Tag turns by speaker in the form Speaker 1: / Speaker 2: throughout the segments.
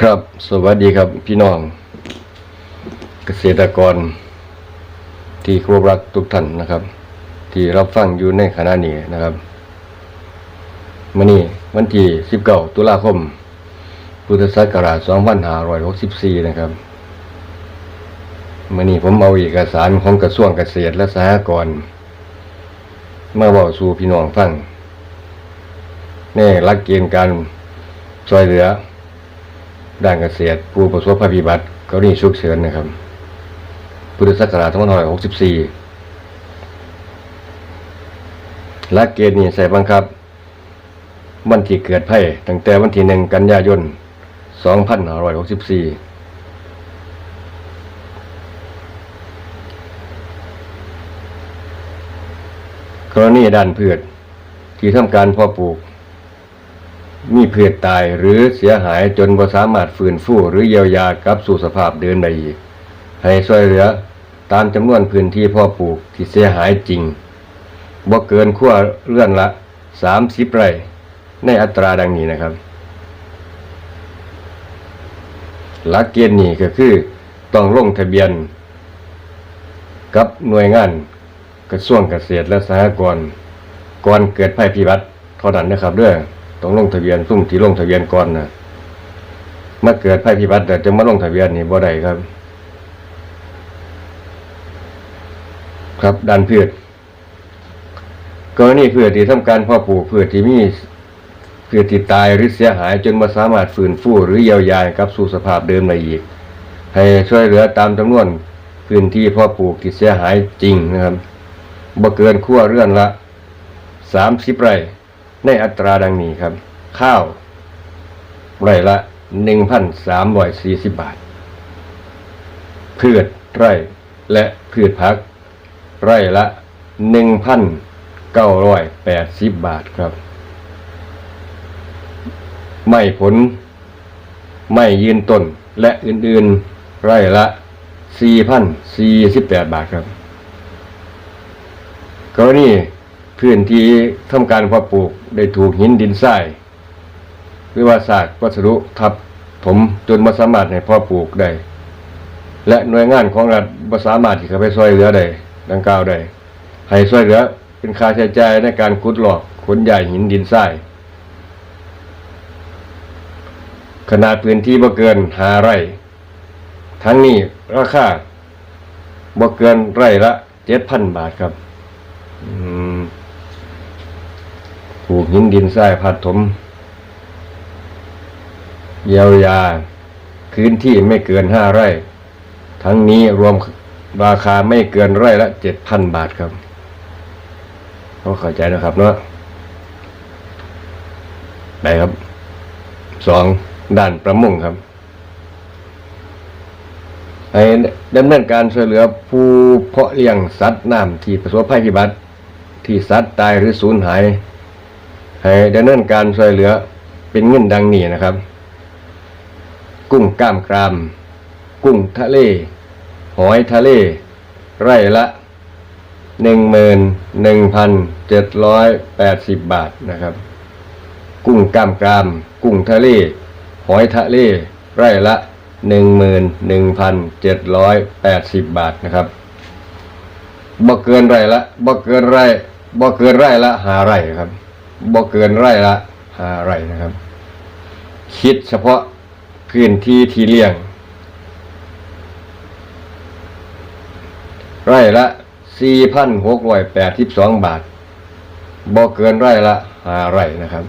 Speaker 1: ครับ สวัสดีครับพี่น้อง เกษตรกร ที่ครพรักทุกท่านนะครับ ที่รับฟังอยู่ในขณะนี้นะครับมื่อนี้วันที่19ตุลาคม พุทธศักราช2564 นะครับมื่อนี้ผมเอาเอกสารของกระทรวงเกษตรและสหกรณ์มาบอกสู่พี่น้องฟังในหลักเกณฑ์การช่วยเหลือ ด้านเกษตรผู้ประสบภัยพิบัติกรณีฉุกเฉินนะครับ พุทธศักราช2564หลักเกณฑ์นี้ใส่บังคับ วันที่เกิดภัยตั้งแต่วันที่หนึ่งกันยายน 2564กรณีด้านพืชที่ทำการพาะปลูก มีพืชตายหรือเสียหายจนบ่สามารถฟื้นฟูหรือเยียวยากลับสู่สภาพเดิมได้อีก ให้ช่วยเหลือตามจำนวนพื้นที่พาะปลูกที่เสียหายจริงบ่เกินขั้วเลื่อนละ 30 ไร่ ในอัตราดังนี้นะครับหลักเกณฑ์นี้ก็คือต้องลงทะเบียน กับหน่วยงานกระทรวงเกษตรและสหกรณ์ก่อนเกิดภัยพิบัติเท่านั้นนะครับเด้อ ต้องลงทะเบียนซุ่มที่ลงทะเบียนก่อนนะเมื่อเกิดภัยพิบัติแต่จะมาลงทะเบียนนี่บ่ได้ครับ ครับด้านพืชกรณีพืชที่ทำการพาะปลูกพืชที่มีพืชที่ตายหรือเสียหาย จนมาสามารถฟื้นฟูหรือเยียวยากลับสู่สภาพเดิมได้อีก ให้ช่วยเหลือตามจำนวนพื้นที่พาะปลูกที่เสียหายจริงนะครับบ่เกินขั้วเรื่อนละสามสิบไร่ ในอัตราดังนี้ครับ ข้าวไร่ละหนึ่งพันสามร้อยสี่สิบบาท พืชไร่และพืชผัก ไร่ละหนึ่งพันเก้าร้อยแปดสิบบาทครับ ไม่ผล ไม่ยืนต้นและอื่นๆ ไร่ละสี่พันสี่สิบแปดบาทครับกรณี พื้นที่ทำการเพาะปลูกได้ถูกหินดินทรายหรือว่าซากวัสดุทับถมจนมาสามารถให้เพาะปลูกได้และหน่วยงานของรัฐบ่สามารถที่จะไปช่วยเหลือได้ดังกล่าวได้ให้ช่วยเหลือเป็นค่าใช้จ่ายในการขุดหลอกขนใหญ่หินดินทรายขนาดพื้นที่บ่เกินหาไร่ทั้งนี้ราคาบ่เกินไร่ละเจ็ดพันบาทครับ อืม ถูกหินดินทรายพัดถมเยียวยาพื้นที่ไม่เกินห้าไร่ ทั้งนี้รวมราคาไม่เกินไร่ละเจ็ดพันบาทครับก็เข้าใจนะครับเนาะได้ครับสองด้านประมงครับให้ดำเนินการช่วยเหลือผู้เพาะเลี้ยงสัตว์น้ำที่ประสบภัยพิบัติที่สัตว์ตายหรือสูญหาย ให้ดำเนินการช่วยเหลือเป็นเงินดังนี้นะครับ กุ้งกล้ามกราม กุ้งทะเล หอยทะเล ไร่ละหนึ่งหมื่นหนึ่งพันเจ็ดร้อยแปดสิบบาทนะครับ กุ้งกล้ามกราม กุ้งทะเล หอยทะเล ไร่ละหนึ่งหมื่นหนึ่งพันเจ็ดร้อยแปดสิบบาทนะครับบ่เกินไร่ละบ่เกินไร่บ่เกินไร่ละหาไร่ครับ บ่เกินไร่ละหาไร่นะครับ คิดเฉพาะพื้นที่ที่เลี้ยง ไร่ละสี่พันหกร้อยแปดสิบสองบาทบ่เกินไร่ละหาไร่นะครับ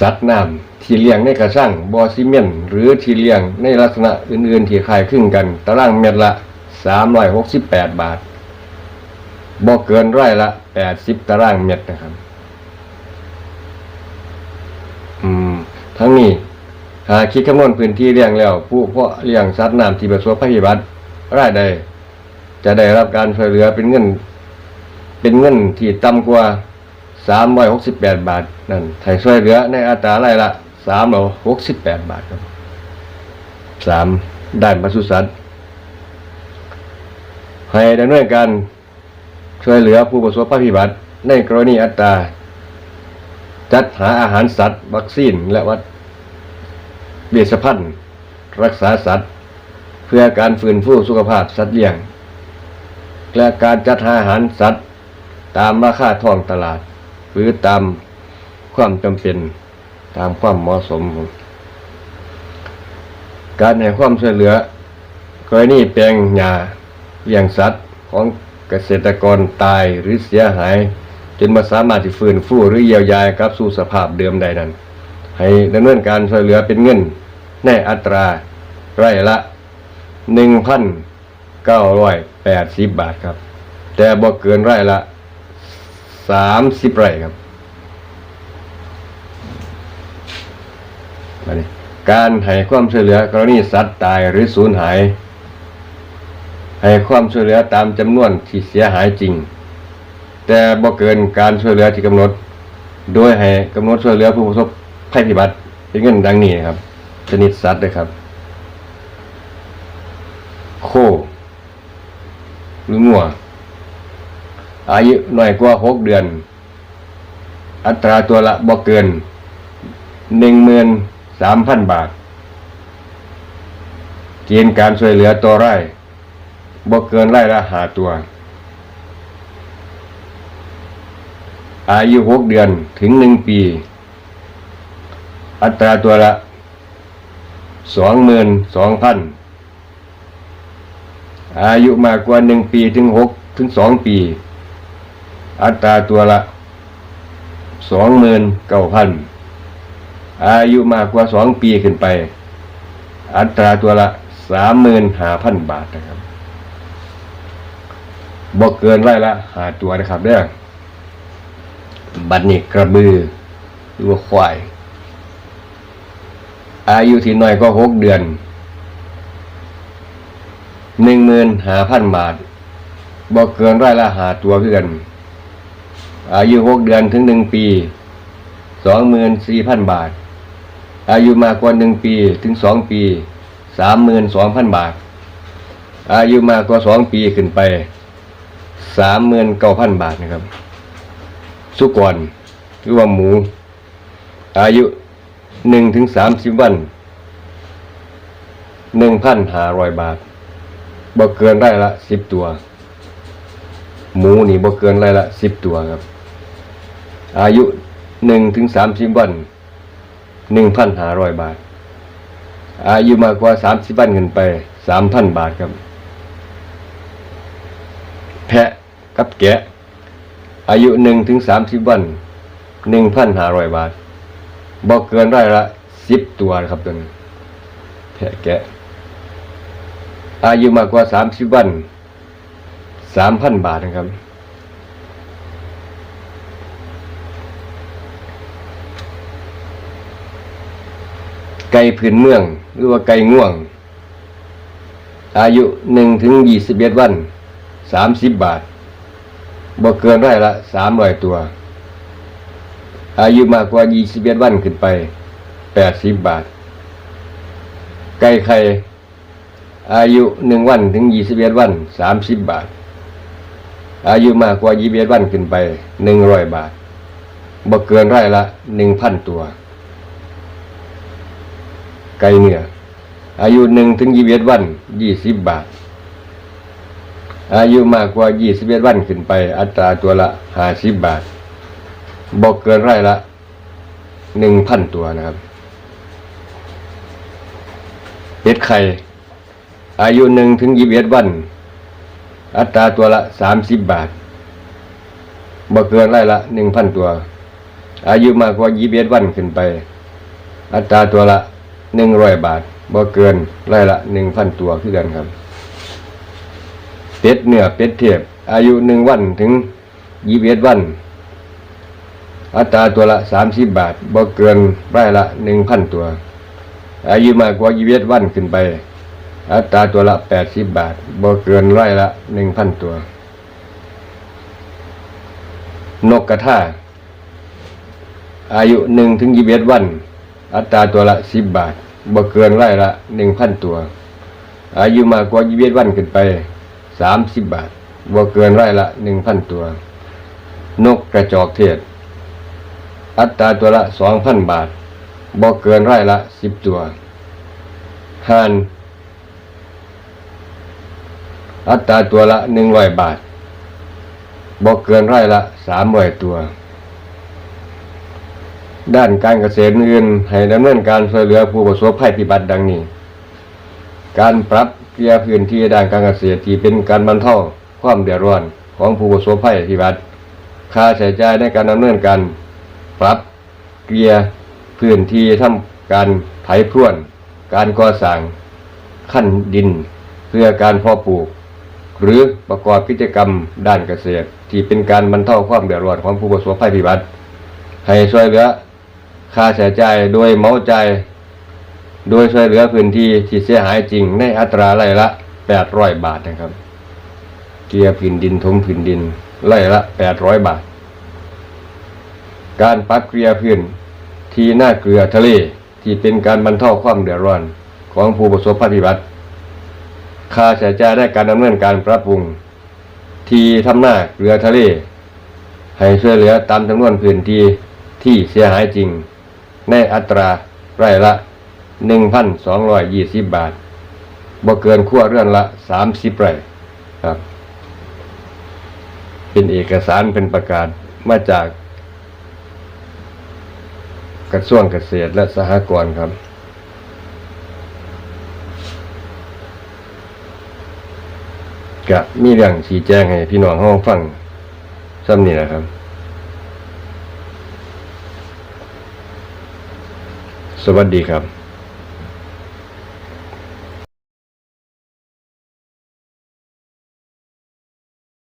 Speaker 1: สัตว์น้ำที่เลี้ยงในกระชังบอซิเมนต์หรือที่เลี้ยงในลักษณะอื่นๆที่คล้ายคลึงกัน ตารางเมตรละสามร้อยหกสิบแปดบาท บ่เกินไร่ละแปดสิบตารางเมตรนะครับ อืม ทั้งนี้หากคิดคำนวณพื้นที่เลี้ยงแล้ว ผู้เพาะเลี้ยงสัตว์น้ำที่ประสบภัยพิบัติรายได้จะได้รับการช่วยเหลือเป็นเงิน เป็นเงินที่ต่ำกว่าสามร้อยหกสิบแปดบาทนั่นไทยช่วยเหลือในอัตราไร่ละสามร้อยหกสิบแปดบาทครับสามด้านปศุสัตว์ให้ดำเนินการ ช่วยเหลือผู้ประสบภัยพิบัติในกรณีอัตรา จัดหาอาหารสัตว์ วัคซีน และวัดเวชภัณฑ์รักษาสัตว์ เพื่อการฟื้นฟูสุขภาพสัตว์เลี้ยง และการจัดหาอาหารสัตว์ ตามราคาท้องตลาด หรือตามความจำเป็นตามความเหมาะสม การให้ความช่วยเหลือกรณีแปลงหญ้าเลี้ยงสัตว์ของ เกษตรกรตายหรือเสียหาย จนมาสามารถที่ฟื้นฟูหรือเยียวยากลับสู่สภาพเดิมได้นั้น ให้ดำเนินการช่วยเหลือเป็นเงินในอัตราไร่ละหนึ่งพันเก้าร้อยแปดสิบบาทครับ แต่บ่เกินไร่ละสามสิบไร่ครับนี่การให้ความช่วยเหลือกรณีสัตว์ตายหรือสูญหาย ให้ความช่วยเหลือตามจำนวนที่เสียหายจริง แต่บ่เกินการช่วยเหลือที่กำหนด โดยให้กำหนดช่วยเหลือผู้ประสบภัยพิบัติเป็นเงินดังนี้ครับ ชนิดสัตว์เลยครับ โค หรืองัวอายุน้อยกว่าหกเดือน อัตราตัวละบ่เกินหนึ่งหมื่นสามพันบาท เกณฑ์การช่วยเหลือตัวไร่ บ่เกินไร่ละหาตัว อายุหกเดือนถึงหนึ่งปี อัตราตัวละสองหมื่นสองพันอายุมากกว่าหนึ่งปีถึงหกถึงสองปี อัตราตัวละสองหมื่นเก้าพันอายุมากกว่าสองปีขึ้นไป อัตราตัวละสามหมื่นห้าพันบาทนะครับ บอกเกินไร่ละหาตัวนะครับเด้อบัดนี้กระบือหรือว่าควาย อายุที่น้อยก็หกเดือนหนึ่งหมื่นหาพันบาทบอกเกินไร่ละหาตัวเพื่อนอายุหกเดือนถึงหนึ่งปีสองหมื่นสี่พันบาท อายุมากกว่าหนึ่งปีถึงสองปีสามหมื่นสองพันบาท อายุมากกว่าสองปีขึ้นไป สามหมื่นเก้าพันบาทนะครับ สุกรหรือว่าหมู อายุหนึ่งถึงสามสิบวันหนึ่งพันห้าร้อยบาทบ่เกินไร่ละสิบตัว หมูนี่บ่เกินไร่ละสิบตัวครับ อายุหนึ่งถึงสามสิบวันหนึ่งพันห้าร้อยบาท อายุมากกว่าสามสิบวันขึ้นไปสามพันบาทครับ แพะ กับแกะ อายุหนึ่งถึงสามสิบวันหนึ่งพันห้าร้อยบาทบ่เกินไร่ละสิบตัวนะครับตัวนี้แพะแกะ อายุมากกว่าสามสิบวันสามพันบาทนะครับ ไก่ผืนเมือง หรือว่าไก่ง่วง อายุหนึ่งถึงยี่สิบเอ็ดวันสามสิบบาท บ่เกินไร่ละสามร้อยตัว อายุมากกว่ายี่สิบเอ็ดวันขึ้นไปแปดสิบบาท ไก่ไข่อายุหนึ่งวันถึงยี่สิบเอ็ดวันสามสิบบาท อายุมากกว่ายี่สิบเอ็ดวันขึ้นไปหนึ่งร้อยบาทบ่เกินไร่ละหนึ่งพันตัว ไก่เนื้ออายุหนึ่งถึงยี่สิบเอ็ดวันยี่สิบบาท อายุมากกว่ายี่สิบเอ็ดวันขึ้นไป อัตราตัวละห้าสิบบาทบ่เกินไร่ละหนึ่งพันตัวนะครับเป็ดไข่ อายุหนึ่งถึงยี่สิบเอ็ดวัน อัตราตัวละสามสิบบาทบ่เกินไร่ละหนึ่งพันตัว อายุมากกว่ายี่สิบเอ็ดวันขึ้นไป อัตราตัวละหนึ่งร้อยบาทบ่เกินไร่ละหนึ่งพันตัวคือกันครับ เป็ดเนื้อเป็ดเทียบ อายุหนึ่งวันถึงยี่สิบเอ็ดวัน อัตราตัวละสามสิบบาทบ่เกินไร่ละหนึ่งพันตัว อายุมากกว่ายี่สิบเอ็ดวันขึ้นไป อัตราตัวละแปดสิบบาทบ่เกินไร่ละหนึ่งพันตัว นกกระทาอายุหนึ่งถึงยี่สิบเอ็ดวัน อัตราตัวละสิบบาทบ่เกินไร่ละหนึ่งพันตัว อายุมากกว่ายี่สิบเอ็ดวันขึ้นไป สามสิบบาทบ่เกินไร่ละหนึ่งพันตัว นกกระจอกเทศ อัตราตัวละสองพันบาทบ่เกินไร่ละสิบตัวห่านอัตราตัวละหนึ่งร้อยบาทบ่เกินไร่ละสามร้อยตัว ด้านการเกษตรอื่นให้ดำเนินการช่วยเหลือผู้ประสบภัยพิบัติดังนี้ การปรับ เกียร์พื้นที่ด้านการเกษตรที่เป็นการบรรเทาความเดือดร้อนของผู้ประสบภัยพิบัติค่าใช้จ่ายในการดำเนินการปรับเกียร์พื้นที่ทำการไถพรวน การก่อสร้างขั้นดิน เพื่อการเพาะปลูก หรือประกอบกิจกรรมด้านเกษตร ที่เป็นการบรรเทาความเดือดร้อนของผู้ประสบภัยพิบัติ ให้ช่วยเหลือค่าใช้จ่ายโดยเมาจ่าย โดยช่วยเหลือพื้นที่ที่เสียหายจริงในอัตราไร่ละ800บาทนะครับ เกียร์พื้นดินถมพื้นดินไร่ละ800บาท การปรับเกลียร์พื้นที่หน้าเกลือทะเลที่เป็นการบรรเทาความเดือดร้อนของผู้ประสบภัยพิบัติค่าใช้จ่ายในการดำเนินการปรับปรุง ที่ทำหน้าเกลือทะเล ให้ช่วยเหลือตามจำนวนพื้นที่ที่เสียหายจริง ในอัตราไร่ละ 1,220บบาทบ่เกินขั้วเรื่อนละ30ไร่ครับ เป็นเอกสารเป็นประกาศมาจาก กระทรวงเกษตรและสหกรณ์ครับก็มีเรื่องชี้แจงให้พี่น้องห้องฟังซ้ำนี่แหละครับ สวัสดีครับ